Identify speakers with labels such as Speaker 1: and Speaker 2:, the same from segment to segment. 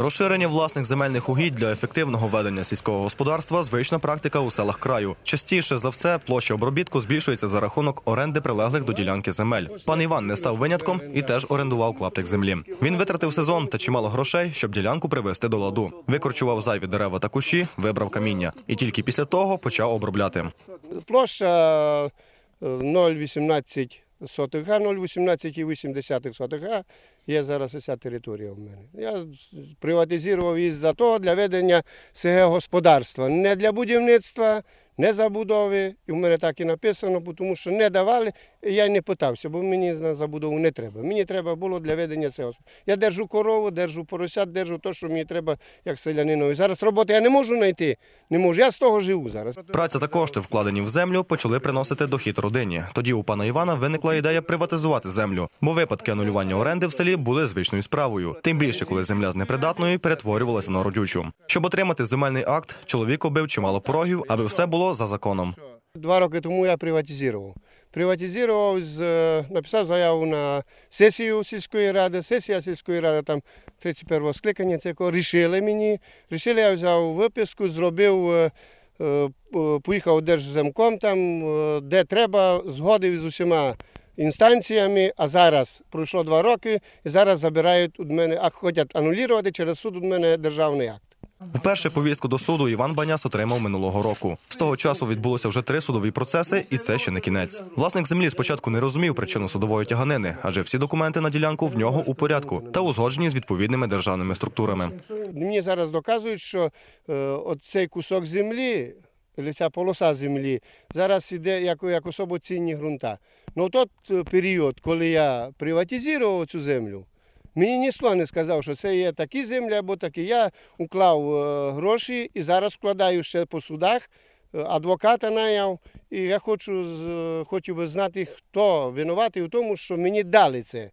Speaker 1: Розширення власних земельних угідь для ефективного ведення сільського господарства звична практика у селах краю. Частіше за все площа обробітку збільшується за рахунок оренди прилеглих до ділянки земель. Пан Іван не став винятком і теж орендував клаптик землі. Він витратив сезон та чимало грошей, щоб ділянку привести до ладу. Викорчував зайві дерева та кущі, вибрав каміння, і тільки після того почав обробляти.
Speaker 2: Площа е, 0,18 сотих га, 0,18,8 сотих га є зараз вся територія у мене. Я приватизував її за того для ведення СГ господарства, не для будівництва, не забудови. І в мене так і написано, тому що не давали, я й не питався, бо мені на забудову не треба. Мені треба було для ведення цього. Я держу корову, держу поросят, держу те, що мені треба як селянинові. Зараз роботи я не можу знайти, не можу. Я з того живу зараз.
Speaker 1: Праця та кошти, вкладені в землю, почали приносити дохід родині. Тоді у пана Івана виникла ідея приватизувати землю, бо випадки анулювання оренди в селі були звичною справою. Тим більше, коли земля з непридатної перетворювалася на родючу. Щоб отримати земельний акт, чоловік обив чимало порогів, аби все було за законом.
Speaker 2: Два роки тому я приватизував. Приватизував, е, написав заяву на сесію сільської ради. Сесія сільської ради там 31 скликання цього рішили мені. Рішили, я взяв виписку, зробив, е, е, поїхав Держземком, там, де треба, згодив з усіма інстанціями, а зараз пройшло два роки, і зараз забирають від мене, а хочуть анулювати через суд від мене державний акт.
Speaker 1: Вперше повістку до суду Іван Баняс отримав минулого року. З того часу відбулося вже три судові процеси, і це ще не кінець. Власник землі спочатку не розумів причину судової тяганини, адже всі документи на ділянку в нього у порядку та узгоджені з відповідними державними структурами.
Speaker 2: Мені зараз доказують, що е, от цей кусок землі, ця полоса землі, зараз іде як, як особоцінні ґрунта. Ну в той е, період, коли я приватизував цю землю, мені ніхто не сказав, що це є такі землі або такі. Я уклав е, гроші і зараз вкладаю ще по судах. е, Адвоката найняв, і я хочу, хочу би знати, хто винуватий у тому, що мені дали це.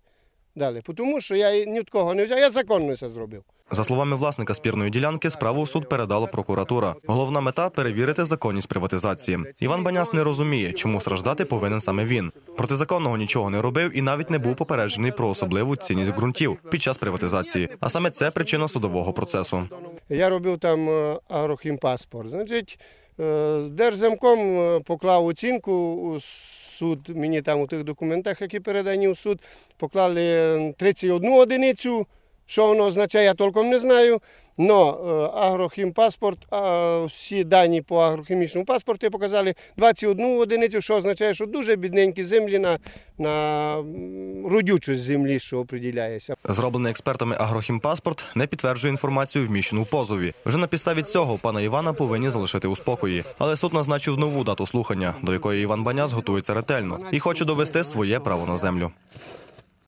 Speaker 2: Дали. Тому що я ні від кого не взяв, я законно це зробив.
Speaker 1: За словами власника спірної ділянки, справу в суд передала прокуратура. Головна мета перевірити законність приватизації. Іван Баняс не розуміє, чому страждати повинен саме він. Протизаконного нічого не робив і навіть не був попереджений про особливу цінність ґрунтів під час приватизації. А саме це причина судового процесу.
Speaker 2: Я робив там е, агрохімпаспорт. Значить, е, Держземком е, поклав оцінку у суд, мені там у тих документах, які передані у суд, поклали е, 31 одиницю. Що воно означає, я толком не знаю. Но е, агрохімпаспорт, всі дані по агрохімічному паспорту показали 21 одиницю, що означає, що дуже бідненькі землі на, на м, родючість землі, що определяється.
Speaker 1: Зроблений експертами агрохімпаспорт не підтверджує інформацію, вміщену в позові. Вже на підставі цього пана Івана повинні залишити у спокої. Але суд назначив нову дату слухання, до якої Іван Баняс готується ретельно і хоче довести своє право на землю.